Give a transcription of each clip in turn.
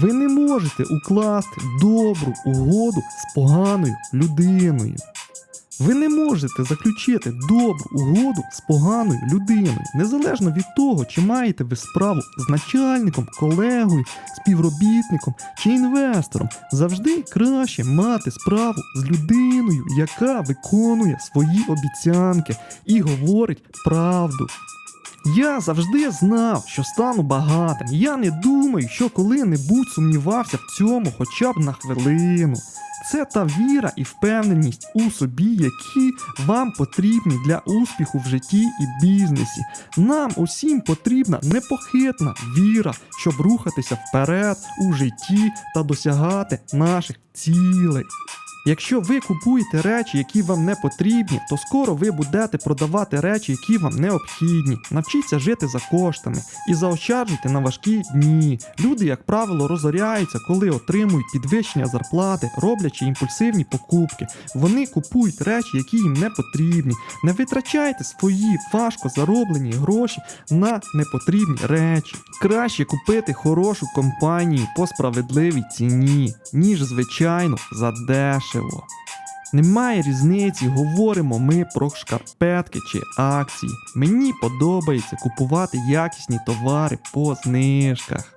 Ви не можете укласти добру угоду з поганою людиною. Ви не можете заключити добру угоду з поганою людиною, незалежно від того, чи маєте ви справу з начальником, колегою, співробітником чи інвестором. Завжди краще мати справу з людиною, яка виконує свої обіцянки і говорить правду. Я завжди знав, що стану багатим. Я не думаю, що коли-небудь сумнівався в цьому хоча б на хвилину. Це та віра і впевненість у собі, які вам потрібні для успіху в житті і бізнесі. Нам усім потрібна непохитна віра, щоб рухатися вперед у житті та досягати наших цілей. Якщо ви купуєте речі, які вам не потрібні, то скоро ви будете продавати речі, які вам необхідні. Навчіться жити за коштами і заощаджуйте на важкі дні. Люди, як правило, розоряються, коли отримують підвищення зарплати, роблячи імпульсивні покупки. Вони купують речі, які їм не потрібні. Не витрачайте свої важко зароблені гроші на непотрібні речі. Краще купити хорошу компанію по справедливій ціні, ніж звичайно за дешево. Немає різниці, говоримо ми про шкарпетки чи акції. Мені подобається купувати якісні товари по знижках.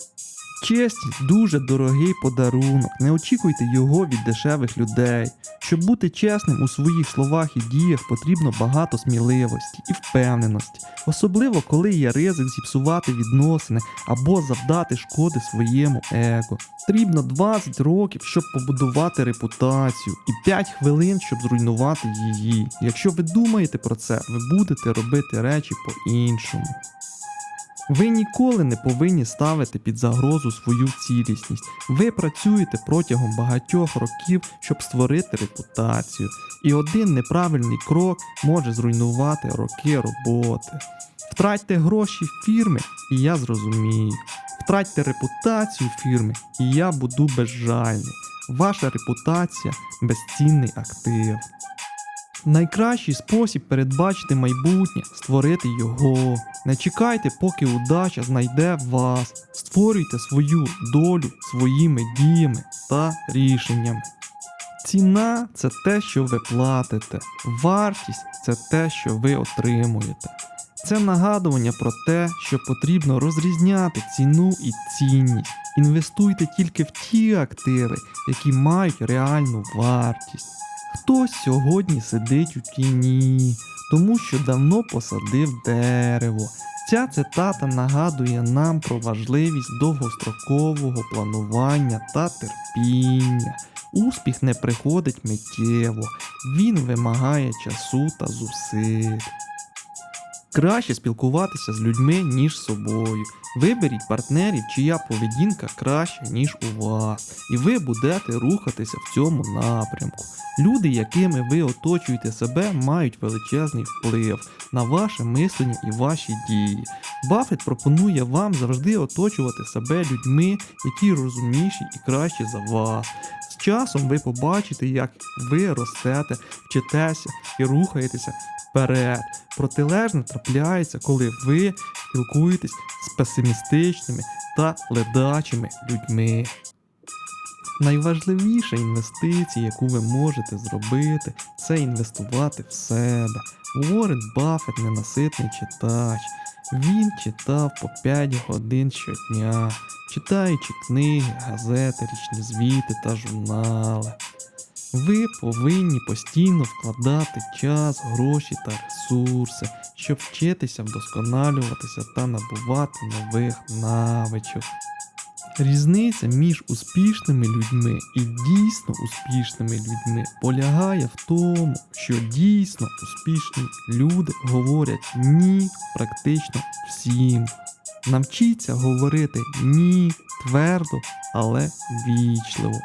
Чесність дуже дорогий подарунок, не очікуйте його від дешевих людей. Щоб бути чесним у своїх словах і діях, потрібно багато сміливості і впевненості, особливо коли є ризик зіпсувати відносини або завдати шкоди своєму его. Потрібно 20 років, щоб побудувати репутацію, і 5 хвилин, щоб зруйнувати її. Якщо ви думаєте про це, ви будете робити речі по-іншому. Ви ніколи не повинні ставити під загрозу свою цілісність. Ви працюєте протягом багатьох років, щоб створити репутацію, і один неправильний крок може зруйнувати роки роботи. Втратьте гроші фірми, і я зрозумію. Втратьте репутацію фірми, і я буду безжальний. Ваша репутація безцінний актив. Найкращий спосіб передбачити майбутнє створити його. Не чекайте, поки удача знайде вас. Створюйте свою долю своїми діями та рішеннями. Ціна це те, що ви платите. Вартість це те, що ви отримуєте. Це нагадування про те, що потрібно розрізняти ціну і цінність. Інвестуйте тільки в ті активи, які мають реальну вартість. Хтось сьогодні сидить у тіні, тому що давно посадив дерево. Ця цитата нагадує нам про важливість довгострокового планування та терпіння. Успіх не приходить миттєво, він вимагає часу та зусиль. Краще спілкуватися з людьми, ніж з собою. Виберіть партнерів, чия поведінка краща, ніж у вас, і ви будете рухатися в цьому напрямку. Люди, якими ви оточуєте себе, мають величезний вплив на ваше мислення і ваші дії. Баффет пропонує вам завжди оточувати себе людьми, які розумніші і кращі за вас. З часом ви побачите, як ви ростете, вчитеся і рухаєтеся вперед. Протилежне трапляється, коли ви спілкуєтесь з песимістичними та ледачими людьми. Найважливіша інвестиція, яку ви можете зробити, це інвестувати в себе. Уоррен Баффет ненаситний читач. Він читав по 5 годин щодня, читаючи книги, газети, річні звіти та журнали. Ви повинні постійно вкладати час, гроші та ресурси, щоб вчитися вдосконалюватися та набувати нових навичок. Різниця між успішними людьми і дійсно успішними людьми полягає в тому, що дійсно успішні люди говорять ні практично всім. Навчіться говорити ні твердо, але вічливо.